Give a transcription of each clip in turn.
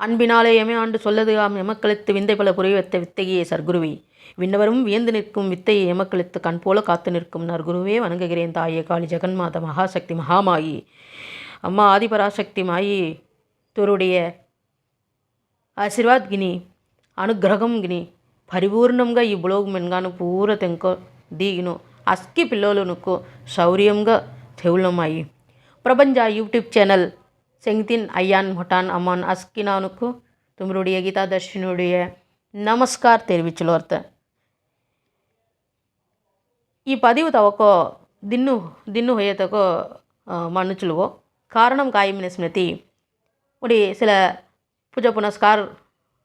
அன்பினாலே எமே ஆண்டு சொல்லது ஆம் எமக்களித்து விந்தை பல புரிய வைத்த வித்தையே சர்க்குருவே. விண்ணவரும் வியந்து நிற்கும் வித்தையை எமக்களித்து கண் போல காத்து நிற்கும் நற்குருவே வணங்குகிறேன் தாயே காளி ஜெகன்மாத மகாசக்தி மகாமாயி. அம்மா ஆதிபராசக்தி மாயி தோருடைய ఆశీర్వాద్ கினி అనుగ్రహం గిని పరిపూర్ణంగా ఈ బ్లోగ్ మెన్గాను పూర తెంకో దిగిను అస్కి పిల్లలు నుక్కు శౌర్యంగా யூடியூப் சேனல் செங்தின் ஐயான் முட்டான் அம்மான் அஸ்கினானுக்கு உங்களுடைய கீதா தர்ஷினுடைய நமஸ்கார் தெரிவிச்சுள்ளோர்த்த ఈ పదివు తవకో దిన్ను దిన్ను హొయ్యతకో మన్నుచులువో కారణం కాయమిన స్మృతి ఉడి సిల పుజ పునస్కార్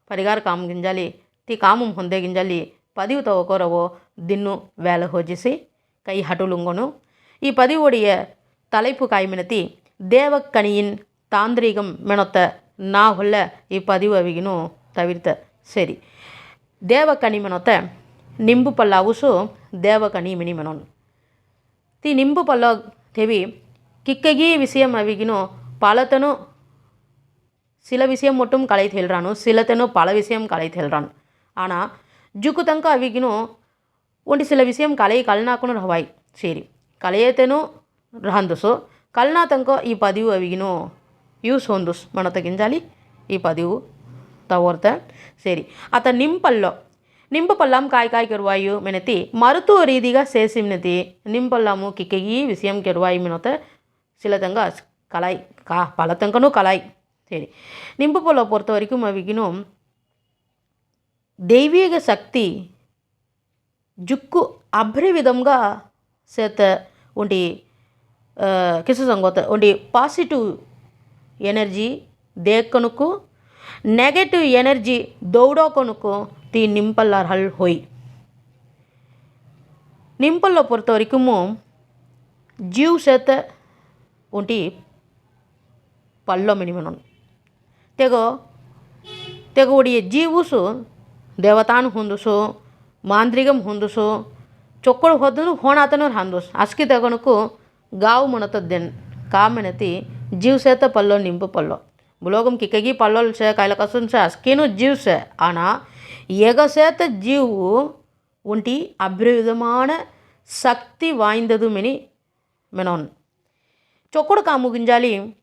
పరిగార కామ గింజాలి తి కామం హొందే గింజాలి పదివు తవకోరవో దిన్ను వేల హోజిసి కై హటులుంగొను ఈ పదివుడియ తలైపు కాయమినతి దేవకణియిన్ ತಾಂತ್ರಿಕಂ ಮೆಣೊತ್ತ ನಾ இப்பதிவு ಈ தவிர்த்த. சரி. ತವಿರ್ತ ಸರಿ ದೇವಕಣಿ ಮೆಣೊತ್ತ ನಿಂಬು ಪಲ್ಲ ಅವುಸು ದೇವಕಣಿ ಮಿನಿ ಮೆಣೊನ್ ತಿ ನಿಂಬು ಪಲ್ಲ ತೆವಿ ಕಿಕ್ಕಗಿ ವಿಷಯಂ ಅವಿಗಿನೂ சில விஷயம் மட்டும் கலை தெல்றானு சிலத்தனும் பல விஷயம் கலை தெல்றான். ஆனால் ஜுக்கு தங்க அவிகினும் ஒன்று சில விஷயம் கலை கல்னாக்குன்னு ரவாய் சரி. கலையத்தனும் ரஹந்தசோ கல்னா தங்க இ பதிவு அவிகினும் యూస్ ಒಂದು ಮಣ ತಗಿಂಜಾಲಿ ಈ ಪದಿವು ತಗೋರ್ತ ಸರಿ ಅತ ನಿಂಪಲ್ಲೋ నింపపల్లాం కాయ కాయ కెరువాయు మినతి. మరుతూ రీతిగా చేసి మినతి. నింపల్లాము విషయం కెరువాయి మినత. శిలతంగా కలాయి కా పలతంకను కలాయి సరి. నింపపొల్ల పొరత వరకు మవిగిను. దైవీక శక్తి జుక్కు అభ్రి విధంగా సేత ఉండి కిసు సంగోత ఉండి పాజిటివ్ ಎನರ್ಜಿ ದೇಕ್ಕನುಕು ನೆಗೆಟಿವ್ ಎನರ್ಜಿ ದೌಡೋಕೊನುಕು ತಿ ನಿಂಪಲ್ಲಾರ್ ಹಲ್ ಹೋಯ್ ನಿಂಪಲ್ಲ பொறுத்த வரைக்கும் ஜீவ் சேத்த ஒண்டி பல்லோ மினிமனம் ತೆಗೋ ತೆಗೋ ಒಡಿಯ ಜೀವುಸು ದೇವತಾನು ಹೊಂದುಸು ಮಾಂದ್ರಿಗಂ ಹೊಂದುಸು ಚೊಕ್ಕಳು ಹೊದ್ದು ಹೋಣಾತನು ಹಾಂದುಸ್ ಅಸ್ಕಿ ತಗೊಣಕು గావు మునతద్దెన్ కామెనతి જીવશે పల్లో પલ્લો નિંબુ પલ્લો ભૂલોગમ કિકેગી પલ્લોલ છે કૈલકસુન છે અસ્કીનું જીવશે ஆனால் எகசேத்த జీవు ஒன்றி அபரிவிதமான శక్తి వాయిందదుమిని మెనోన్ చొక్కుడు కాము గింజాలి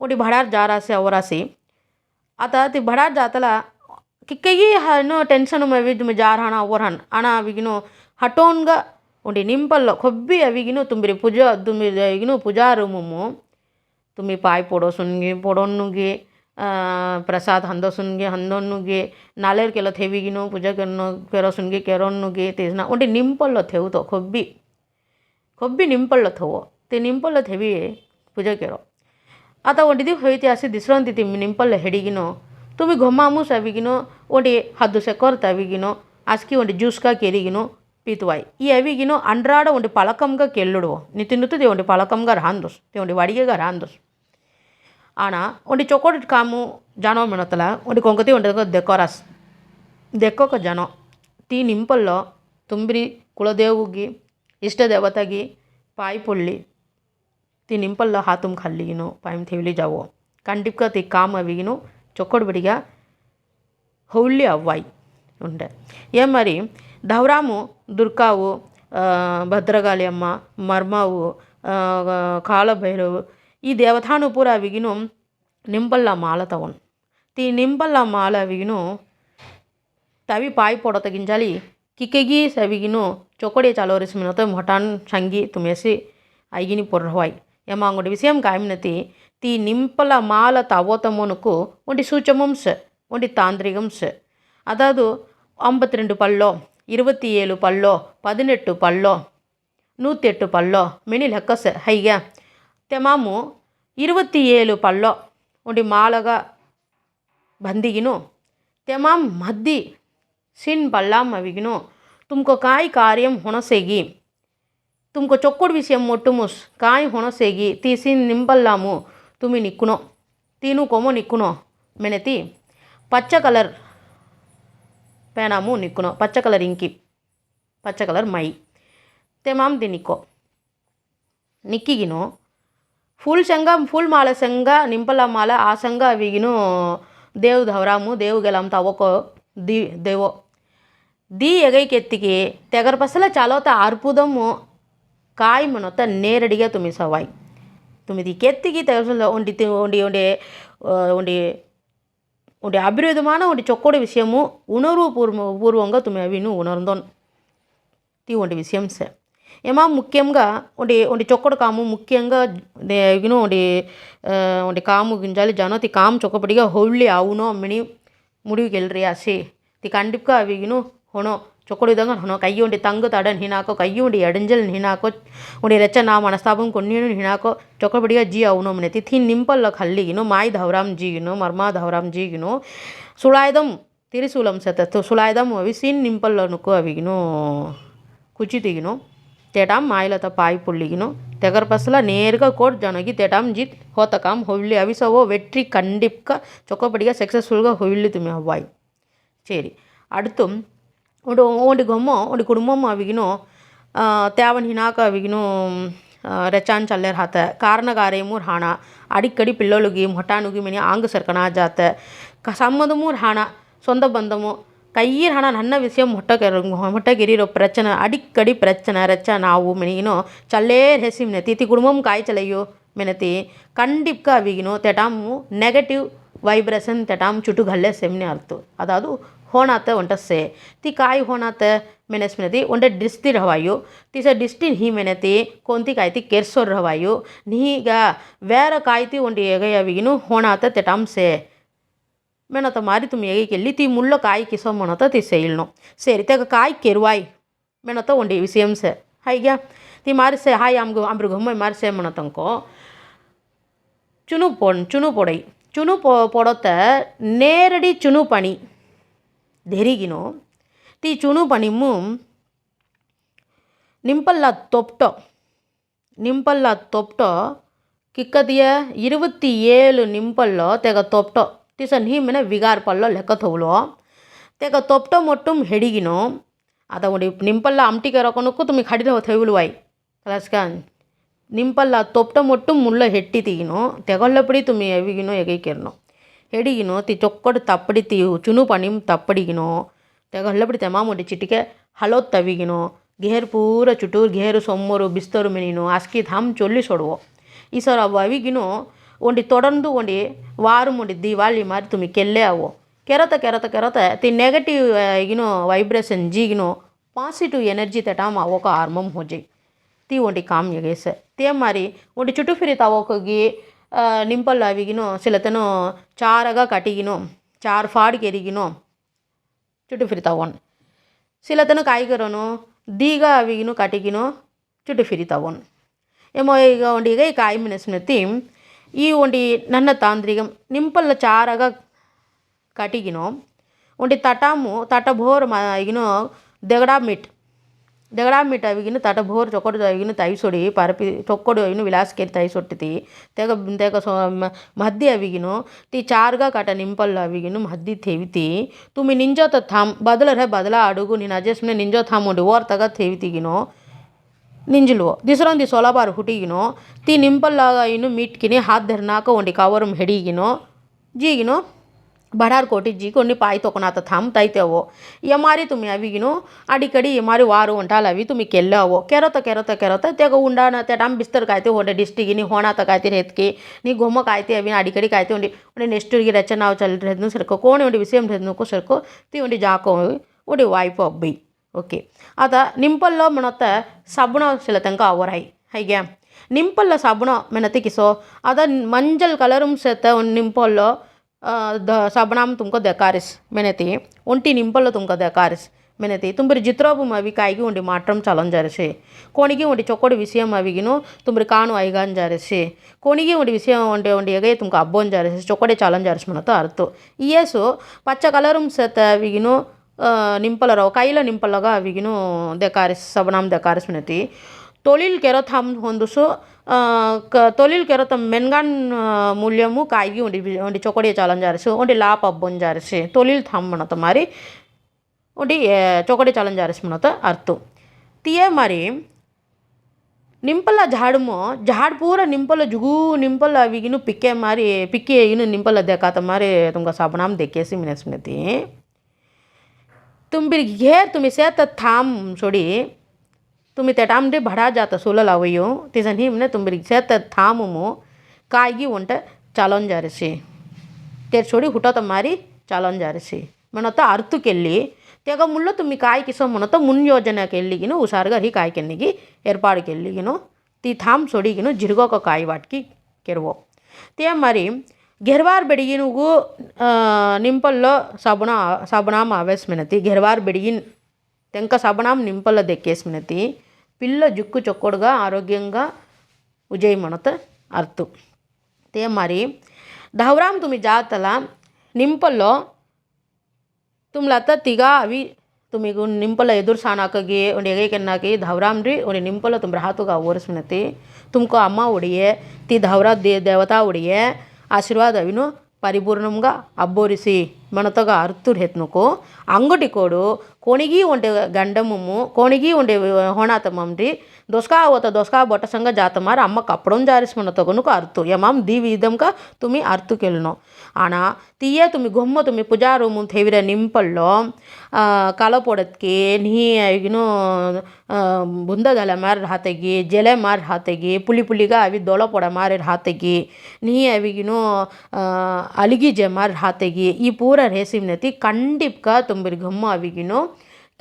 ఒకటి భడార్ జారాసి అవరాసి అత తి భడార్ జాతల కిక్కగి హను టెన్షన్ అవిద్మి జార్హణ అవరహన్ అణ అవిగిను హటోన్గా ఉండి నింపల్లో కొబ్బి అవిగిను తుంబిరి పుజ తుంబిరిగిను పుజారుము तुम्ही पाय पोडोसून घे पोडोन घे ಪ್ರಸಾದ ಹಂದೋಸುನ್ಗೆ ಹಂದೊನ್ನುಗೆ ನಾಳೆರ್ ಕೆಲ ಥೇವಿಗಿನೋ ಪೂಜಾ ಕರ್ನೋ ಕೆರೋಸುನ್ಗೆ ಕೆರೋನ್ನುಗೆ ತೇಜ್ನ ಒಂಟಿ ನಿಂಪಲ್ಲ ಥೆವು ತೋ ಕೊಬ್ಬಿ ಕೊಬ್ಬಿ ನಿಂಪಲ್ಲ ಥವೋ ತೆ ನಿಂಪಲ್ಲ ಥೆವಿ ಪೂಜಾ ಕೆರೋ ಆತ ಒಂಟಿ ದಿವ್ ಹೊಯ್ತಿ ಆಸಿ ದಿಸ್ರಂತಿ ತಿಮ್ಮಿ ನಿಂಪಲ್ಲ ಹೆಡಿಗಿನೋ ತುಮಿ ಘೊಮ್ಮಾಮೂಸ್ ಅವಿಗಿನೋ ಒಂಟಿ ಹದ್ದು ಸೆಕೊರ್ತಾವಿಗಿನೋ ಆಸ್ಕಿ ಒಂಟಿ ಜ್ಯೂಸ್ಕ ಕೆರಿಗಿನೋ பீத்துவாய் எவிகினோ அன்றாட ஒன்று பழக்கம்க கெல்லுடுவோம் நீ தின்னுத்து தேவண்டி பழக்கம்க ராந்தோஸ் தேவண்டி வடிகக ராந்தோஸ் ஆனால் ஒன்று சொக்கோட்டு కాము జనం మినతల ఒకటి కొంకతి ఉంటుంది దెకోరాస్. దెక్కొక జనం. తీ నింపల్లో తుంబిరి కులదేవుగి ఇష్టదేవతగి పాయి పొల్లి తీ నింపల్లో హాతుం కల్లిగిను పాయం తెవిలి జావో కంటిప్గా తీ కాము అవిగిను చొక్కడు బిడిగా హౌల్లి అవ్వాయి. ఉండే ఏ మరి ధవరాము దుర్గావు ಭದ್ರಗಾಳಿ ಅಮ್ಮ ಮರ್ಮಾವು ಕಾಲಭೈರವು ಈ ದೇವತಾನು ಪೂರ ಅವಿಗಿನು ನಿಂಬಲ್ಲ ಮಾಲ ತಗೊಂಡು ತಿ ನಿಂಬಲ್ಲ ಮಾಲ ಅವಿಗಿನು ತವಿ ಪಾಯಿ ಪೊಡ ತೆಗಿಂಜಾಲಿ ಕಿಕ್ಕೆಗಿ ಸವಿಗಿನು ಚೊಕೊಡೆ ಚಾಲೋರಿಸಿ ಮಿನತ ಮಟಾನ್ ಸಂಗಿ ತುಮೇಸಿ ಐಗಿನಿ ಪೊರ್ರವಾಯಿ ఏమో అంగడి విషయం కామినతి తీ నింపల మాల తవోతమునకు ಒಂಟಿ ಸೂಚಮಂಸ ಒಂಟಿ ತಾಂತ್ರಿಕಂಸ ಅದಾದು ஐம்பத்தி ரெண்டு பல்லோ இருபத்தி ஏழு பல்லோ பதினெட்டு பல்லೋ ನೂತ್ತೆಟ್ಟು ಪಲ್ಲೋ ಮಿನಿ ಲೆಕ್ಕ ಸ ಹೈಗೆ ತೆಮಾಮು ಇರುವತ್ತಿ ಏಳು ಪಲ್ಲೋ ಉಂಡಿ ಮಾಳಗ ಬಂದಿಗಿನು ತೆಮಾಮ್ ಮದ್ದಿ ಸಿನ್ ಬಲ್ಲಾಮ್ ಅವಿಗಿನು ತುಮ್ಕೊ ಕಾಯಿ ಕಾರ್ಯಂ ಹುಣಸೆಗಿ ತುಮ್ಕೊ ಚೊಕ್ಕುಡು ವಿಷಯಂ ಮುಸ್ ಕಾಯಿ ಹುಣಸೆಗಿ ತೀ ಸಿನ್ ನಿಂಬಲ್ಲಾಮು ತುಮಿ ನಿಕ್ಕುನೋ ತೀನು ಕೊಮೋ ನಿಕ್ಕುನೋ ಮೆಣತಿ ಪಚ್ಚ ಕಲರ್ பேனாமும் நிற்கணும் பச்சை கலர் இங்கி பச்சை கலர் மை தெமாம் தி நிற்கೋ ನಿಕ್ಕಿಗಿನು ಫುಲ್ ಶಂಗ ಫುಲ್ ಮಾಲ ಸಂಗ ನಿಂಪಲ ಮಾಲ ಆ ಸಂಗ ಅವಿಗಿನು ದೇವ್ದ ಹವರಾಮು ದೇವ್ಗೆಲಮ್ ತವಕೋ ದಿ ದೇವೋ ದಿ ಎಗೈ ಕೆತ್ತಿಗೆ ತೆಗರ್ ಪಸಲ ಚಾಲೋತ ಅರ್ಪುದಮ್ಮು ಕಾಯಿ ಮನೋತ ನೇರಡಿಗೆ ತುಮಿ ಸವಾಯ್ ತುಮಿದಿ ಕೆತ್ತಿಗೆ ತೆಗರ್ ಒಂಡಿ ಒಂಡಿ ಒಂಡಿ ಒಂಡಿ ಒಂದು ಅಭಿವೃದ್ಧಮಾನ ಒಂದು ಚೊಕ್ಕೋಡು ವಿಷಯಮು ಉಣರ್ವು పూర్వ పూర్వంగా తుమ్మె అవిను ఉణర్దోన్ తీ ఒంటి విషయం సే ఏమా ముఖ్యంగా ఒకటి ఒకటి చొక్కడు కాము ముఖ్యంగా ఇగును ఒకటి ఒకటి కాము గుంజాలి జనతి కాము చొక్కపడిగా హౌళ్ళి అవునో అమ్మని ముడివికి వెళ్ళి ఆసి తి కండిప్గా అవిగిను హొనో ಚೊಕ್ಕುಳಿದಂಗ ಹಣೋ ಕೈಯುಂಡಿ ತಂಗು ತಡನ್ ಹಿನಾಕೋ ಕೈಯುಂಡಿ ಎಡಂಜಲ್ ಹಿನಾಕೋ ಉಂಡಿ ರೆಚ್ಚ ನಾ ಮನಸ್ತಾಪಂ ಕೊನ್ನಿನು ಹಿನಾಕೋ ಚೊಕ್ಕಬಿಡಿಯ ಜಿ ಅವನು ಮನೆ ತಿಥಿ ನಿಂಪಲ್ಲ ಹಲ್ಲಿಗಿನು ಮಾಯ್ ಧವರಾಮ್ ಜಿಗಿನು ಮರ್ಮಾ ಧವರಾಮ್ ಜಿಗಿನು ಸುಳಾಯ್ದಂ ತಿರಿಸೂಲಂ ಸತತ್ತು ಸುಳಾಯ್ದಂ ಅವಿ ಸಿನ್ ನಿಂಪಲ್ಲನುಕು ಅವಿಗಿನು కుచితిగిను తేటాం మాయలత పాయి పుల్లిగిను తెగరపసల నేరుగా కోట్ జనగి తేటాం జిత్ హోతకాం హొవిల్లి అవిసవో వెట్రి కండిప్క చొక్కపడిగా సక్సెస్ఫుల్గా హొవిల్లి తుమ్మి అవ్వాయి చేరి అడుతుం ಒಂದು ಒಂದು ಗೊಮ್ಮು ಒಂದು ಕುಡುಂಬಮ್ ಆವಿಗಿನು ತ್ಯಾವನ್ ಹಿನಾಕ ಆವಿಗಿನು ರಚಾನ್ ಚಲ್ಲರ್ ಹಾತ ಕಾರಣಗಾರೆ ಮೂರು ಹಾಣ ಅಡಿಕ್ಕಡಿ ಪಿಲ್ಲೊಳುಗಿ ಮೊಟಾನುಗಿ ಮಿನಿ ಆಂಗ ಸರ್ಕಣ ಜಾತ ಸಮ್ಮದ ಮೂರು ಹಾಣ சொந்த பந்தமும். கயிர் ஆனால் நல்ல விஷயம் மொட்டை மொட்டகிரிரோ பிரச்சனை. அடிக்கடி பிரச்சனை ரச்சா நாவும் மினிகினோம் சல்லேர் ஹெசிம் நெத்தி தி குடும்பம் காய்ச்சலையோ மினத்தி. கண்டிப்பாக அவிகினோ தெட்டாமு நெகட்டிவ் வைப்ரேஷன் தெட்டாம் சுட்டுகல்ல செம்னி அர்த்தம். அதாவது होणार वंट से ती काय होणार મેનેસ મેનેતી ઓંડે ડિસ્તી રવાયો તીસ ડિસ્ટી હી મેનેતી કોંતી કાયતી કેરસોર રવાયો નીગા વેર કાયતી ઓંડી એગયવીગીનું હોણાત તેટાંસે મેનત મારી તુમ એગી કેલ્લી તી મુલ્લો કાય કિસો મણત તી સેઇલનો સેરી તેગ કાય કેરવાય મેનત ઓંડી વિષયમ સે હાઈગ્યા તી મારી સે હાય આમ આમૃગમય મારી સે મણતંકો ચુનુ પોણ ચુનુ પોડை ચુனு போ போடத்த நேரடி சுனு பணி ಧೆರಿಗಿನೋ ತಿ ಚುಣು ಪಣಿಮು நிம்பல்லா தொப்டோ நிம்பல்லா தொப்டோ ಕಿಕ್ಕದಿಯ ಇರುವತ್ತಿ ಏಳು ನಿಂಪಲ್ಲೋ ತೆಗ ತೊಪ್ಟೋ ತಿಸನ್ ಹಿಮ್ಮಿನ ವಿಗಾರ್ ಪಲ್ಲೋ ಲೆಕ್ಕ ತೊವಲೋ ತೆಗ ತೊಪ್ಟೋ ಮೊಟ್ಟುಮ್ ಹೆಡಿಗಿನೋ ಅದ ಉಡಿ ನಿಂಪಲ್ಲ ಅಮ್ಟಿಗೆ ರೊಕ್ಕನಕ್ಕೂ ತುಮಿ ಖಡಿಲ ಥೈವುಲುವಾಯ್ ಕಲಾಸ್ಕಾನ್ ನಿಂಪಲ್ಲ ತೊಪ್ಟ ಮೊಟ್ಟು ಮುಳ್ಳ ಹೆಟ್ಟಿ ತೆಗಿನೋ ತೆಗೊಲ್ಲ ಪುಡಿ ತುಮಿ ಎವಿಗಿನೋ ಎಗೈಕೆರ್ನೋ ಹೆಡಿಗಿನೋ ತಿ ಚೊಕ್ಕಡು ತಪ್ಪಡಿ ತಿ ಚುನು ಪಣಿಮ್ ತಪ್ಪಡಿಗಿನೋ ತೆಗೊಳ್ಳಪಡಿ ತೆಮಾಮುಡಿ ಚಿಟಿಕೆ ಹಲೋತ್ ತವಿಗಿನೋ ಗೇರು ಪೂರ ಚುಟೂರು ಗೇರು ಸೊಮ್ಮರು ಬಿಸ್ತರು ಮೆನಿನೋ ಅಸ್ಕಿ ಧಾಮ್ ಚೊಲ್ಲಿ ಸೊಡುವೋ ಈ ಸರ್ ಅವು ಅವಿಗಿನೋ ಒಂಡಿ ತೊಡಂದು ಒಂಡಿ ವಾರು ಮುಂಡಿ ದಿವಾಳಿ ಮಾರಿ ತುಮಿ ಕೆಲ್ಲೆ ಅವು ಕೆರತ ಕೆರತ ಕೆರತ ತಿ ನೆಗೆಟಿವ್ ಈಗಿನೋ ವೈಬ್ರೇಷನ್ ಜೀಗಿನೋ ಪಾಸಿಟಿವ್ ಎನರ್ಜಿ ತೆಟಾಮ ಅವಕ ಆರ್ಮಮ್ ಹೋಜಿ ती ಒಂಟಿ ಕಾಮ್ ಎಗೇಸ ತೇ ಮಾರಿ ಒಂಟಿ ಚುಟು ಫಿರಿ ತಾವೋಕೋಗಿ ನಿಂಪಲ್ಲ ಅವಿಗಿನೋ ಸಿಲತನೋ ಚಾರಾಗ ಕಟಿಗಿನೋ ಚಾರ್ ಫಾಡ್ಗೆ ಎರಿಗಿನೋ ಚುಟಿ ಫಿರಿ ತಗೊಂಡು ಸಿಲತನ ಕಾಯಿಗರನು ದೀಗ ಅವಿಗಿನೋ ಕಟಿಗಿನೋ ಚುಟಿ ಫಿರಿ ತಗೊಂಡು ಏಮೋ ಈಗ ಒಂಡೀಗ ಈ ಕಾಯಿ ಮೆಣಸಿನತಿ ಈ ಒಂಡಿ ನನ್ನ ತಾಂದ್ರಿಗ ನಿಂಪಲ್ಲ ಚಾರಾಗ ಕಟಿಗಿನೋ ಒಂಡಿ ತಟಾಮು ತಟ ಬೋರ್ ಮಗಿನೋ ದೆಗಡ ಮಿಟ್ ದೆಗಡಾ ಮಿಟ್ ಅವಿಗಿನ ತಟ, ಭೋರ್ ಚೊಕೊಡು ಅವಿಗಿನ ತೈಸೊಡಿ, ಪರಪಿ ಚೊಕ್ಕೊಡು ಕೇರಿ ತಾಯಿ ತೈಸೊಟ್ಟಿತಿ. ತೆಗ ತೆಗ ಸೊ ಮದ್ದಿ ಅವಿಗಿನು, ತಿ ಚಾರ್ಗ ಕಟ ನಿಂಪಲ್ಲ ಅವಿಗಿನು ಮದ್ದಿ ಥೇವಿತಿ. ತುಮಿ ನಿಂಜೋತ ಥಾಮ್, ಬದಲರೆ ಬದಲ ಅಡುಗು, ನೀನು ಅಡ್ಜಸ್ಟ್ಮೆಂಟ್ ನಿಂಜೋ ಥಾಮ್ ಉಂಡು, ಓರ್ ತಗ ಥೇವಿತಿಗಿನೋ. ದಿಸರೊಂದು ದಿಸರೊಂದಿ ಸೊಲಬಾರು ಹುಟಿಗಿನೋ, ತಿ ನಿಂಪಲ್ಲಾಗ ಇನ್ನು ಮಿಟ್ಕಿನಿ ಹಾತ್ ಧರ್ನಾಕ ಒಂಡಿ ಕವರಂ ಹೆಡಿಗಿನೋ. ಜೀಗಿನೋ? ಬಡಾರ್ಕೋಟಿ ಜೀಕೊಂಡು ಪಾಯ್ ತೊಕೊನಾತ ಥಮ್ ತೈತೆವು ಎಮಾರಿ ತುಮಿ ಅವಿಗಿನು ಅಡಿಕಡಿ ಎಮಾರಿ ವಾರು ಉಂಟಾಲ ಅವಿ ತುಮಿ ಕೆಲ್ಲವು ಕೆರೋತ ಕೆರೋತ ಕೆರೋತ ತೆಗ ಉಂಡಾನ ತೆಡಮ್ ಬಿಸ್ತರ್ ಕಾಯ್ತಿ ಹೊಂಡೆ ಡಿಸ್ಟಿಗೆ ನೀ ಹೋಣ ತಗಾಯ್ತಿ ರೆತ್ಕಿ ನೀ ಗೊಮ್ಮ ಕಾಯ್ತಿ ಅವಿ ಅಡಿಕಡಿ ಕಾಯ್ತಿ ಉಂಡಿ ಉಂಡಿ ನೆಕ್ಸ್ಟ್ ಉಡಿಗೆ ರಚನಾವ್ ಚಲ್ ರೆದ್ನು ಸರ್ಕೋ ಕೋಣಿ ಉಂಡಿ ವಿಷయం ರೆದ್ನುಕೋ ಸರ್ಕೋ ತಿ ಉಂಡಿ ಜಾಕೋ ಉಂಡಿ ವಾಯ್ಪು ಅಬ್ಬಿ ಓಕೆ ಆತ ನಿಂಪಲ್ಲೋ ಮಣತ್ತ ಸಬ್ಬಣ ಸಿಲ ತನಕ ಅವರಾಯಿ ಹೀಗೆ ನಿಂಪಲ್ಲ ಸಬ್ಬಣ ಮೆನತಿ ಕಿಸೋ ಅದ ಮಂಜಲ್ ಕಲರ್ ಸೇತ ಒಂದು ನಿಂಪಲ್ಲೋ सबनाम तुमको देकारिस मेहनती ಒಂಟಿ ನಿಂಪಲ್ಲ ತುಮಕ ದೇಕಾರಿಸ್ ಮೆನತಿ ತುಂಬ್ರಿ ಜಿತ್ರೋಬು ಮವಿ ಕಾಯಿಗೆ ಉಂಡಿ ಮಾಟ್ರಂ ಚಲಂಜಾರಿಸಿ ಕೋಣಿಗೆ ಉಂಡಿ ಚೊಕ್ಕೋಡಿ ವಿಷಯ ಮವಿಗಿನು ತುಂಬ್ರಿ ಕಾಣು ಐಗಾಂಜಾರಿಸಿ ಕೋಣಿಗೆ ಉಂಡಿ ವಿಷಯ ಉಂಡೆ ಉಂಡಿ ಎಗೆ ತುಮಕ ಅಬ್ಬೋಂಜಾರಿಸಿ ಚೊಕ್ಕೋಡೆ ಚಲಂಜಾರಿಸಿ ಮನತ ಅರ್ಥ ಇಯೇಸು ಪಚ್ಚ ಕಲರಂ ಸತ ಅವಿಗಿನು ನಿಂಪಲರವ ಕೈಲ ನಿಂಪಲ್ಲಗ ಅವಿಗಿನು ದೇಕಾರಿಸ್ ಸಬನಾಮ್ ದೇಕಾರಿಸ್ ಮೆನತಿ தொழில்கெரொத்தம் ಒಂದು ಸೊ ತೊಲಿಲ್ ಕೆರೊತಮ್ ಮೆನ್ಗಾನ್ ಮೂಲ್ಯಮು ಕಾಯ್ಗಿ ಒಂಡಿ ಒಂಡಿ ಚೊಕೊಡಿಯ ಚಾಲಂಜಾರಸು ಒಂಡಿ ಲಾಪ ಬೊಂಜಾರಸಿ ತೊಲಿಲ್ ಥಮ್ ಮಣತ ಮಾರಿ ಒಂಡಿ ಚೊಕೊಡಿ ಚಾಲಂಜಾರಸ್ ಮಣತ ಅರ್ತು ತಿಯೆ ಮಾರಿ ನಿಂಪಲ್ಲ ಝಾಡ್ಮೋ ಝಾಡ್ ಪೂರ ನಿಂಪಲ್ಲ ಜುಗು ನಿಂಪಲ್ಲ ಅವಿಗಿನು ಪಿಕ್ಕೆ ಮಾರಿ ಪಿಕ್ಕೆ ಇನ್ನು ನಿಂಪಲ್ಲ ದೇಕಾತ ಮಾರಿ ತುಮ್ಗ ಸಾಬಣಾಮ್ ದೇಕೇಸಿ ಮಿನೆಸ್ಮಿನತಿ तुम फिर घेर तुम्हें से तो थाम छोड़ी तुम्ही तेटामडे भडा जाता सोल लावयो तिजन हिमने तुम्ही रिक्षात थामुमो ಕಾಗಿ ಒಂಟ ಚಾಲೋನ್ ಜಾರಿಸಿ ತೇರ್ಸೋಡಿ ಹುಟ್ಟೋತ ಮಾರಿ ಚಾಲೋನ್ ಜಾರಿಸಿ ಮಣತ ಅರ್ತು ಕೆಲ್ಲಿ ತೆಗ ಮುಳ್ಳ ತುಮ್ಮಿ ಕಾಯಿ ಕಿಸೋ ಮುಣತ ಮುನ್ ಯೋಜನೆ ಕೆಲ್ಲಿಗಿನು ಹುಷಾರ್ಗ ಹಿ ಕಾಯಿ ಕೆನ್ನಿಗಿ ಏರ್ಪಾಡು ಕೆಲ್ಲಿಗಿನು ತಿ ಥಾಮ್ ಸೊಡಿಗಿನು ಜಿರ್ಗೋಕ ಕಾಯಿ ವಾಟ್ಕಿ ಕೆರ್ವೋ ತೇ ಮಾರಿ ಗೆರ್ವಾರ್ ಬೆಡಿಗಿನುಗು ನಿಂಪಲ್ಲೋ ಸಾಬುಣ ಸಾಬುಣಾಮ ಆವೇಸ್ ಮಿನತಿ ಗೆರ್ವಾರ್ ಬೆಡಿಗಿನ తెంక సబణాం నింపల దెక్కేసినతి పిల్ల జుక్కు చొక్కడుగా ఆరోగ్యంగా ఉజయమనత అర్థు తే మరి ధవరాం తుమి జాతల ನಿಂಪಲ್ಲೋ ತುಮ್ಲತ್ತ ತಿಗಾ ಅವಿ ತುಮಿಗು ನಿಂಪಲ ಎದುರು ಸಾಣಾಕಗಿ ಒಂದು ಎಗೆ ಕೆನ್ನಾಕಿ ಧವರಾಮ್ರಿ ಒಂದು ನಿಂಪಲ ತುಂಬ ಹಾತುಗ ಓರಿಸ್ಮಿನತಿ ತುಮಕೋ ಅಮ್ಮ ಒಡಿಯೆ ತಿ ಧವರಾ ದೇ ದೇವತಾ ಒಡಿಯೆ ಆಶೀರ್ವಾದ ಅವಿನು పరిపూర్ణంగా అబ్బోరిసి మనతోగా అర్థుడు హెత్నుకో అంగుటి కోడు కోణిగి ఉండే గండమము కోణిగి ఉండే ಹೋಣಾತಮಮ್ರಿ ದೊಸ್ಕಾ ಅವತ್ತ ದೊಸ್ಕಾ ಬೊಟ್ಟ ಸಂಗ ಜಾತಮಾರ ಅಮ್ಮ ಕಪ್ಪಡೊಂದು ಜಾರಿಸ್ ಮನ ತಗೊನುಕ ಅರ್ತು ಯಮಾಮ್ ದಿ ವಿಧಂಕ ஆனால் తీయ తుమ్మి గొమ్మ తుమ్మి పుజా రూము ನಿಂಪಲ್ಲೋ నింపల్లో ಕಳಪೊಡತ್ಗೆ ನೀ ಏನು ಬುಂದದಲ ಮಾರಿ ಹಾತೆಗಿ ಜಲೆ ಮಾರಿ ಹಾತೆಗಿ ಪುಲಿ ಪುಲಿಗ ಅವಿ ದೊಳಪೊಡ ಮಾರ ಹಾತೆಗಿ ನೀ ಅವಿಗಿನು ಅಲಿಗಿಜೆ ಮಾರ ಹಾತೆಗಿ ಈ ಪೂರ ರೇಸಿಮ್ನತಿ ಕಂಡಿಪ್ಕ ತುಂಬಿರ್ ಗೊಮ್ಮ ಅವಿಗಿನೂ.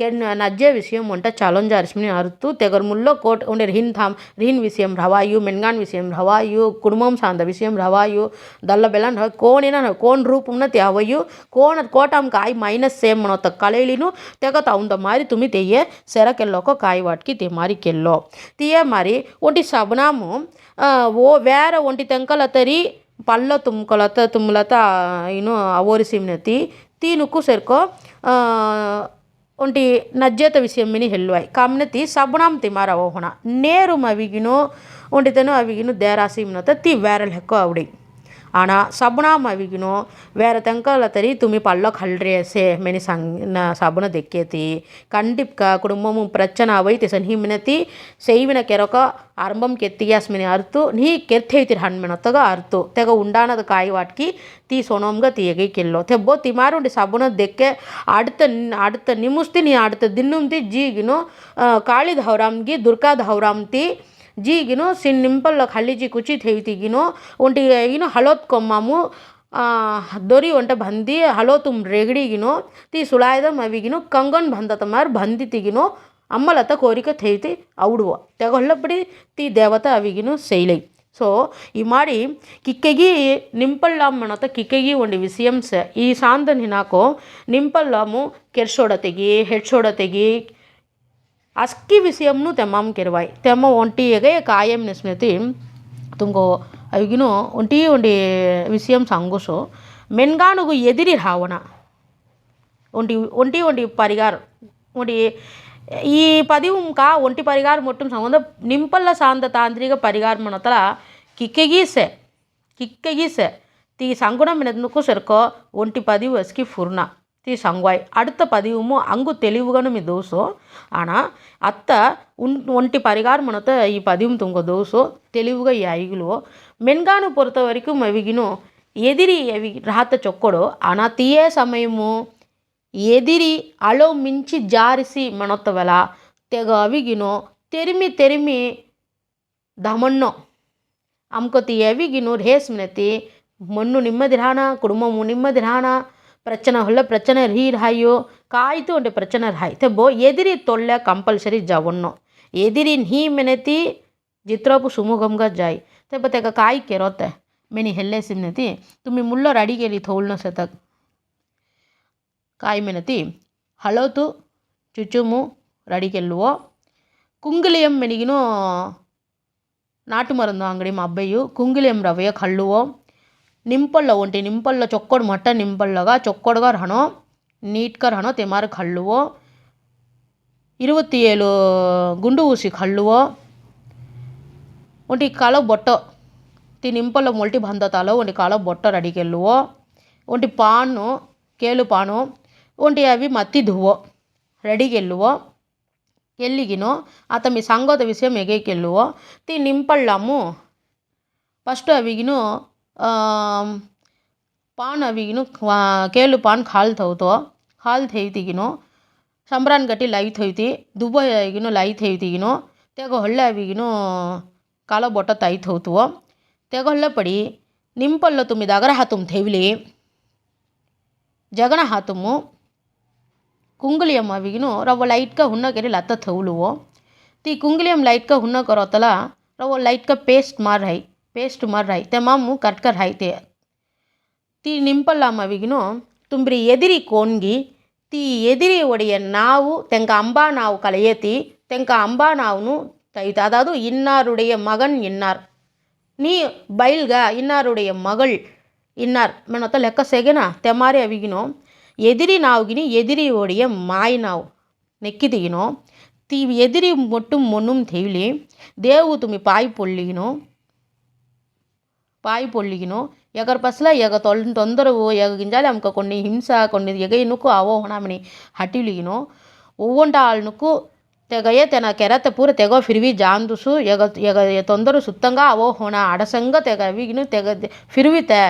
కెన్ నజ్జ విషయం వంట చాలంజారిస్మిని అరుతూ తెగర్ముల్లో కోట ఉండే రిహిన్ థామ్ రిహిన్ విషయం రవాయు మెన్గాన్ విషయం రవాయు కుడుమం సాంద విషయం రవాయు దళ్ళబెల్లం కోణిన కోన్ రూపం తేవయు కోణ కోటం కాయ మైనస్ సేమ్ మన కళలిను తెగ తౌంద మారి తుమి తెయ్యే సెరకెల్లోక కాయ వాటికి తీ మారి కెల్లో. తీయే మరి ఒంటి శబనాము ఓ వేర ఒంటి తెంకల తరి పళ్ళ తుమ్ములత తుమ్ములత ఇను అవోరిసిమ్నతి తీనుకు సెరకో ಒಂಟಿ ನಜ್ಜೇತ ವಿಷಯಮ್ಮಿನಿ ಹೆಲ್ಲುವಾಯ್ ಕಾಮ್ನತಿ ಸಬುಣಾಮ್ ತಿಮಾರ ಅವೋಹಣ ನೇರು ಮವಿಗಿನು ಒಂಟಿತನು ಅವಿಗಿನು ದೇರಾಸಿಮ್ನತ ತಿ ವ್ಯಾರಲ್ ಹೆಕ್ಕೋ ಅವಡಿ આના சபுனா આવી ગયું வேறு தெங்கலத்தரி தும்மி பல்ல கல்றேசே மெனி சங் சபுன தெக்கேத்தி. கண்டிப்க குடும்பமும் பிரச்சனாவைத்தி சன் ஹி செய்வின கெரொக்க அரம்பம் கெத்தியாஸ் மினி அர்த்து நீ கெர்த்தேத்திர் ஹண்மினத்தக அர்த்து தெக உண்டானது காய் வாட்கி தீ சொனோம்க தீயகை கில்லோ. தெப்போ திமாருண்டி சபுன தெக்க அடுத்த அடுத்த நிமுஸ்தி நீ அடுத்த தின்னும் தி ஜீகினோ காளி தௌராம்கி துர்கா தௌராம் தி ಜೀಗಿನು ಸಿನ್ ನಿಂಪಲ್ಲ ಹಳ್ಳಿಜಿ ಕುಚಿ ಥೇಯ್ತಿಗಿನೋ ಒಂಟಿ ಈಗಿನ ಹಳೋತ್ ಕೊಮ್ಮಾಮು ದೊರಿ ಒಂಟ ಬಂದಿ, ಹಳೋ ತುಮ್ ರೇಗಡಿಗಿನೋ, ತಿ ಸುಳಾಯದ ಮವಿಗಿನೋ ಕಂಗನ್ ಬಂದತ ಮಾರ್ ಬಂದಿತಿಗಿನೋ, ಅಮ್ಮಲತ ಕೋರಿಕ ಥೇಯ್ತಿ ಔಡುವ. ತೆಗೊಳ್ಳಪಡಿ ತೀ ದೇವತ ಅವಿಗಿನೋ ಸೈಲೈ. ಸೊ, ಈ ಮಾಡಿ ಕಿಕ್ಕೆಗಿ ನಿಂಪಲ್ಲಾಮ್ಮಣತ ಕಿಕ್ಕೆಗಿ ಒಂದು ವಿಸಿಯಂಸ, ಈ ಸಾಂದನ್ ಹಿನಾಕೋ ನಿಂಪಲ್ಲಾಮು ಕೆರ್ಸೋಡತೆಗಿ, ಹೆಡ್ಸೋಡತೆಗಿ ಅಸ್ಕಿ ವಿಷಯಂನು ತೆಮ್ಮಂ ಕೆರವಾಯ್ ತೆಮ್ಮ ಒಂಟಿ ಎಗೆ ಕಾಯಂ ನೆಸ್ಮೆತಿ ತುಂಗೋ ಅವಿಗಿನು ಒಂಟಿ ಒಂಟಿ ವಿಷಯಂ ಸಂಗುಸು ಮೆನ್ಗಾನುಗು ಎದಿರಿ ರಾವಣ ಒಂಟಿ ಒಂಟಿ ಒಂಟಿ ಪರಿಗಾರ ಒಂಟಿ ಈ ಪದಿವು ಕಾ ಒಂಟಿ ಪರಿಗಾರ ಮೊಟ್ಟಂ ಸಂಬಂಧ ನಿಂಪಲ್ಲ ಸಾಂದ ತಾಂತ್ರಿಕ ಪರಿಗಾರ ಮನತಲ ಕಿಕ್ಕೆಗೀಸೆ ಕಿಕ್ಕೆಗೀಸೆ ತಿ ಸಂಗುಣ ಮಿನದ್ನುಕು ಸೆರ್ಕೋ ಒಂಟಿ ಪದಿವು ಎಸ್ಕಿ ಫುರ್ನ தி అడుత పదివుము பதிவுமும் அங்கு మీ இதுசோ అనా అత్త ఒంటి పరిగారమనత ఈ పదివం తుంగ దోసో తెలివిగా ఈ ఐగులో మెన్గాను పొరత వరకు మవిగిను ఎదిరి ఎవి రాత చొక్కడో అనా తీయే సమయము ఎదిరి అలో మించి జారిసి మనొత్తవల తెగ అవిగిను తెరిమి తెరిమి దమన్నో అమ్కొతి ఎవిగిను రేస్మినతి మన్ను నిమ్మది రానా కుటుంబము నిమ్మది రానా ಪ್ರಚನೆಗಳ ಪ್ರಚನೆ ಹೀರ್ ಹಾಯೋ ಕಾಯ್ತು ಒಂಟೆ ಪ್ರಚನೆ ಹಾಯ್ತೆ ಬೋ ಎದಿರಿ ತೊಳ್ಳೆ ಕಂಪಲ್ಸರಿ ಜವಣ್ಣು ಎದಿರಿನ ಹೀ ಮೆನೆತಿ ಜಿತ್ರಪು ಸುಮುಗಮ್ಗ ಜಾಯ್ ते ब तेका काय केरोते मेनी हेल्ले सिमनेती तुम्ही मुल्लो राडी गेली थोडणं सतक काय मेनती ಹಳೋತು ಚುಚುಮು ರಡಿಗೆಲ್ಲುವೋ ಕುಂಗುಲಿಯಂ ಮೆನಿಗಿನೂ ನಾಟು ಮರಂದು ಅಂಗಡಿ ಮಬ್ಬೆಯು ಕುಂಗುಲಿಯಂ ರವೆಯ ಕಳ್ಳುವೋ निम्पल्लो वंटी निम्पल्लो चौक्कड़ मट्टा நிம்பல்லோகா ಚೊಕ್ಕಡ್ಗಾರ್ ಹಣೋ ನೀಟ್ಕರ್ ಹಣೋ ತೆಮಾರ್ ಕಲ್ಲುವೋ இருபத்தி ஏழு குண்டு ஊசி கல்லுவோ ஒன்டி கால பொட்டோ ತಿ మొల్టి ಮೊಲ್ಟಿ ఒంటి ಒಂಟಿ బొట్ట ಬೊಟ್ಟ ఒంటి పాను కేలు పాను ఒంటి అవి మత్తి ಮತ್ತಿದುವೋ ರೆಡಿಗೆಲ್ಲುವೋ ఎల్లిగినో ಆತ ಮೀ ಸಂಗೋದ ವಿಷಯ ಮೆಗೆಗೆಲ್ಲುವೋ ತಿ ನಿಂಪಳ್ಳಾಮು ಫಸ್ಟ್ ಅವಿಗಿನೂ ಪಾನ್ ಅವಿಗಿನು ಕೇಳು ಪಾನ್ ಹಾಲು ಥೌತು ಹಾಲು ಥೇವ್ತಿಗಿನು ಸಂಬ್ರಾನ್ ಗಟ್ಟಿ ಲೈವ್ ಥೊಯ್ತಿ ದುಬೈಗಿನು ಲೈವ್ ಥೇವ್ತಿಗಿನು ತೆಗೋ ಹೊಳ್ಳೆ ಅವಿಗಿನು ಕಾಲ ಬೊಟ್ಟ ತಾಯಿ ಥೌತು ತೆಗ ಹೊಳ್ಳೆ ಪಡಿ. ನಿಂಪಲ್ಲ ತುಂಬಿದ ಅಗರ ಹಾತುಮ್ ಥೇವ್ಲಿ. ಜಗನ ಹಾತುಮು ಕುಂಗುಲಿಯಮ್ಮ ಅವಿಗಿನು ರವ ಲೈಟ್ ಕ ಕೆರೆ ಲತ್ತ ತೌಲುವೋ ತಿ ಕುಂಗುಲಿಯಂ ಲೈಟ್ ಕ ಹುಣ್ಣಕರೋತಲ ರವ ಲೈಟ್ ಕ ಪೇಸ್ಟ್ ಮಾರ್ರೈ. ಪೇಸ್ಟ್ ಮರ್ರಾಯ್ ತೆಮಾಮು ಕಟ್ಕರ್ கட்கர் ತೀ தீ ವಿಗ್ನು விகினோம் ಎದಿರಿ எதிரி ತೀ தீ எதிரியுடைய நாவு ತೆಂಕ அம்பா நாவு ಕಳೆಯತಿ ತೆಂಕ அம்பா ನಾವುನು தைத்து அதாவது இன்னாருடைய மகன் இன்னார் நீ பயில்க இன்னாருடைய மகள் இன்னார் மனத்த லெக்க செகனா தெமாரி அவிகினோ எதிரி நாவுகினி எதிரியுடைய மாய் நாவு நெக்கிதிகினோ தீ எதிரி மொட்டும் மொன்னும் தெய்லி தேவு துமி பாய் பொல்லிகினோ పాయి ಪೊಳ್ಳಿಗಿನು ಎಗರ್ పసలా ఎగ ತೊಲ್ ತೊಂದರವು ఎగ గింజాలి అమ్మక కొన్ని హింస కొన్ని ಎಗ ಇನುಕು ಅವೋಹಣಾಮಣಿ ಹಟಿಲಿಗಿನು ಒವ್ವಂಟ ಆಳ್ನುಕು తెగయే తన కెరత పూర తెగో ఫిరివి జాందుసు ఎగ ఎగ తొందరు సుత్తంగా అవో అడసంగా తెగ విగిను తెగ ఫిరివి తె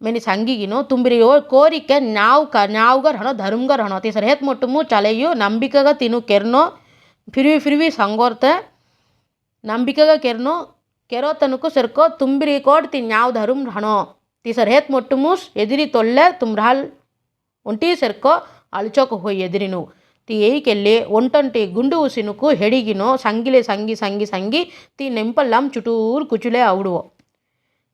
మెని సంగిగిను. తుంబిరియో కోరిక నావు క నావుగా రణో ధరుమ్గా రణో తి హేత్ మొట్టుము చలయ్యు నంబికగా తిను కెర్నో ఫిరివి ఫిరివి సంగోర్త నంబికగా కెర్నో કેરોતનકુ સરકો તુંબરી કોડતી ન્યાવ ધરુમ રણો તીસર હેત મોટુમુસ એદિરી તોલ્લે તુમ્રાલ ಒಂಟಿ ಸರ್ಕ ಅಳಚೋಕೆ ಹೋಯ್ ಎದುರಿನು ತಿ ಏಕೆಲ್ಲೆ ಒಂಟೊಂಟಿ ಗುಂಡು ಉಸಿನುಕು ಹೆಡಿಗಿನೋ ಸಂಗಿಲೆ ಸಂಗಿ ಸಂಗಿ ಸಂಗಿ ತಿ ನೆಂಪಲ್ಲಂ ಚುಟೂರು ಕುಚುಲೆ ಅವಡುವೋ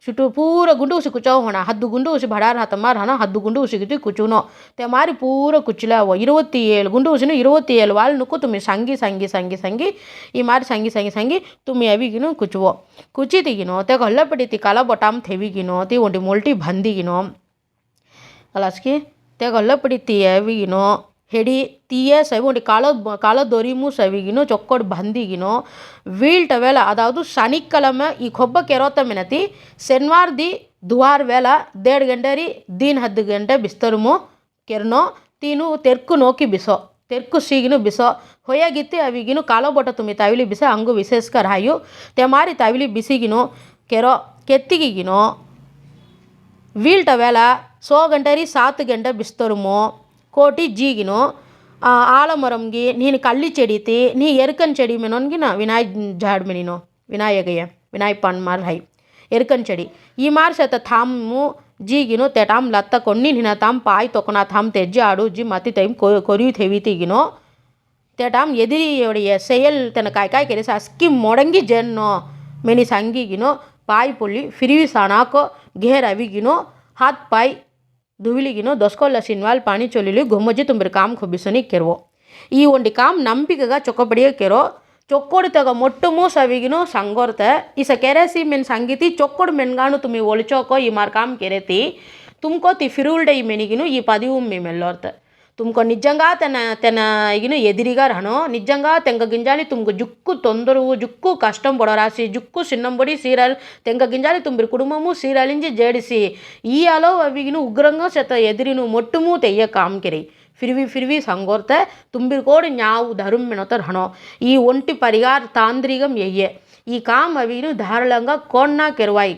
చుట్టూ ಪೂರ ಗುಂಡು ಉಸಿ ಕುಚ್ಚವ ಹೊಣ ಹದ್ದು ಗುಂಡು ಉಸಿ ಬಡಾರ ಹತ್ತಮಾರ ಹಣ ಹದ್ದು ಗುಂಡು ಉಸಿಗಿತಿ ಕುಚುನೋ ತೆ ಮಾರಿ ಪೂರ ಕುಚ್ಚಲಾವ ಇರುವತ್ತಿ ಏಳು ಗುಂಡು ಉಸಿನು ಇರುವತ್ತಿ ಏಳು ವಾಲ್ ನುಕ್ಕು ತುಮ್ಮಿ ಸಂಗಿ ಸಂಗಿ ಸಂಗಿ ಸಂಗಿ ಈ ಮಾರಿ ಸಂಗಿ ಸಂಗಿ ಸಂಗಿ ತುಮ್ಮಿ ಅವಿಗಿನು ಕುಚುವೋ ಕುಚಿತಿಗಿನೋ ತೆ ಹೊಲ್ಲಪಡಿತಿ ಕಲ ಬೊಟಾಮ್ ಥೆವಿಗಿನೋ ತಿ ಒಂಟಿ ಮೊಲ್ಟಿ ಬಂದಿಗಿನೋ ಕಲಾಸ್ಕಿ ತೆ ಹೊಲ್ಲಪಡಿತಿ ಅವಿಗಿನೋ ହେଡ଼ି தீய சைவம் கல கலதொரிமு சைவிகினும் சொக்கோடு பந்திகினும் வீழ்ட வேலை அதாவது சனிக்கிழமை ஈ கொಬ್ಬ ಕೆರೋತ ಮಿನತಿ ಶನಿವಾರ ದಿ ದುವಾರ ವೇಳ ದೇಡ್ ಗಂಟೆ ರೀ ದೀನ್ ಹದ್ದು ಗಂಟೆ ಬಿಸ್ತರ್ಮು ಕೆರ್ನೋ ತೀನು ತೆರ್ಕು ನೋಕಿ ಬಿಸೋ ತೆರ್ಕು ಸೀಗಿನೂ ಬಿಸೋ ಹೊಯ್ಯಾಗಿತ್ತಿ ಅವಿಗಿನೂ ಕಾಲೋಬೋಟ ತುಂಬಿ ತಾವಿಲಿ ಬಿಸ ಹಂಗು ವಿಶೇಷಕರ ಹಾಯು ತೆ ಮಾರಿ ತಾವಿಲಿ ಬಿಸಿಗಿನೂ ಕೆರೋ ಕೆತ್ತಿಗಿಗಿನೋ ವೀಳ್ಟ ವೇಳ ಸೋ ಗಂಟೆ ರೀ ಸಾತ್ ಗಂಟೆ ಬಿಸ್ತರ್ಮು ಕೋಟಿ ಜೀಗಿನೋ ఆలమరంగి ನೀನು ಕಳ್ಳಿ ಚಡೀತಿ, ನೀ ಎರ್ಕನ್ ಚಡಿ ಮೆನೋನ್ಗಿನ ವಿನಾಯ್ ಜಾಡ್ಮೆ ನೀನು ವಿನಾಯಗಯ್ಯ ವಿನಾಯ್ ಪನ್ ಮಾರ್ ಹೈ ಎರ್ಕಂಚಡಿ ಈ ಮಾರ್ಸತ ಥಾಮು ಜೀಗಿನೋ ತೆಟಾಮ್ ಲತ್ತ ಕೊಂಡಿ ನಿನ್ನ ತಾಮ್ ಪಾಯ್ ತೊಕೊನ ತಾಮ್ ತೆಜ್ಜಿ ಆಡು, ಜಿ ಮತಿ ತೈಮ್ ಕೊರಿಯು ತೆವಿತಿಗಿನೋ ತೆಟಾಮ್ ಎದಿರಿಯೊಡೆಯ ಸೆಯಲ್ ತನ ಕಾಯಿ ಕಾಯಿ ಕೆರೆ ಅಸ್ಕಿ ಮೊಡಂಗಿ ಜೆನ್ನೋ, ಮೆನಿ ಸಂಗಿಗಿನೋ, ಪಾಯ್ ಪುಳ್ಳಿ, ಫಿರಿವಿ ಸಣಾಕೋ ಘೇರ್ ಅವಿಗಿನೋ, ಹಾತ್ ಪಾಯ್ ದುವಿಲಿಗಿನೋ ದೊಸ್ಕೊಲ್ಲ ಶಿನ್ವಾಲ್ ಪಾಣಿಚೊಲಿಲಿ ಗೊಮ್ಮಜ್ಜಿ ತುಂಬಿರು ಕಾಮ್ ಖೊಬ್ಬಿಸೋನಿ ಕೆರವೋ ಈ ಒಂದು ಕಾಮ್ ನಂಬಿಕೆಗ ಚೊಕ್ಕಪಡಿಯ ಕೆರೋ ಚೊಕ್ಕೋಡು ತಗ ಮೊಟ್ಟಮೂ ಸವಿಗಿನೂ ಸಂಗೋರ್ತೆ ಇಸ ಕೆರೆಸಿ ಮೆನ್ ಸಂಗೀತಿ ಚೊಕ್ಕೋಡು ಮೆನ್ಗಾಣು ತುಮಿ ಒಳಿಚೋಕೋ ಈ ಮಾರ್ ಕಾಮ್ ಕೆರೆತಿ ತುಮ್ಕೋತಿ ಫಿರುಲ್ಡೆ ಈ ಮೆನಿಗಿನೂ ಈ ಪದಿವು ಮಿ ಮೆಲ್ಲೋರ್ತೆ ತುಮಕೊ ನಿಜಂಗ ತನ್ನ ತನ್ನ ಈಗಿನ ಎದಿರಿಗಾರ ಹಣೋ ನಿಜಂಗ ತೆಂಗ గింజాలి ತುಮಕು ಜುಕ್ಕು ತೊಂದರವು ಜುಕ್ಕು ಕಷ್ಟಂ ಬಡೋರಾಸಿ ಜುಕ್ಕು ಸಿನ್ನಂಬಡಿ ಸೀರಲ್ ತೆಂಗ గింజాలి ತುಂಬಿರಿ ಕುಡುಂಬಮು ಸೀರಲಿಂಜಿ ಜೇಡಿಸಿ ಈ ಅಲೋ ಅವಿಗಿನ ಉಗ್ರಂಗ ಶತ ಎದಿರಿನು ಮೊಟ್ಟುಮೂ ತೆಯ್ಯ ಕಾಮ್ಕಿರಿ ಫಿರ್ವಿ ಫಿರ್ವಿ ಸಂಗೋರ್ತೆ ತುಂಬಿರ್ಕೋಡು ನಾವು ಧರುಮ್ಮಿಣತ ಹಣೋ ಈ ಒಂಟಿ ಪರಿಗಾರ ತಾಂದ್ರಿಗಂ ಎಯ್ಯೆ ఈ కామ్ అవిను ధారళంగా కొన్నా కెరువాయి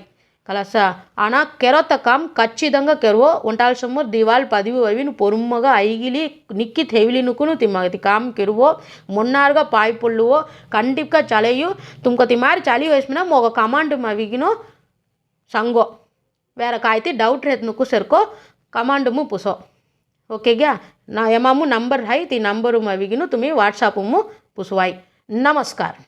కలస ఆనా కెరొత్తకం ఖచ్చితంగా కెరువో ಒಂಟಾಳ್ಸಮ್ಮರ್ ದಿವಾಲ್ ಪದಿವು ಅವಿನ ಪೊರುಮ್ಮಗ ಐಗಿಲಿ ನಿಕ್ಕಿ ತೆವಿಲಿನುಕುನು ತಿಮ್ಮಗತಿ ಕಾಮ್ ಕಿರುವೋ ಮೊನ್ನಾರ್ಗ ಪಾಯ್ ಪೊಳ್ಳುವೋ ಕಂಡಿಪ್ಕ ಚಲೆಯು ತುಮ್ಕತಿ ಮಾರಿ ಚಲಿ ವೇಸ್ಮಿನ ಮೋಗ ಕಮಾಂಡ್ ಮವಿಗಿನು ಸಂಗೋ వేర కాయితే డౌట్ రేతుకు సెర్కో కమాండుము పుసో ఓకేగా నా యమాము నంబర్ హై తి నంబరు మవిగిను తుమి వాట్సాపుము పుసువాయి నమస్కారం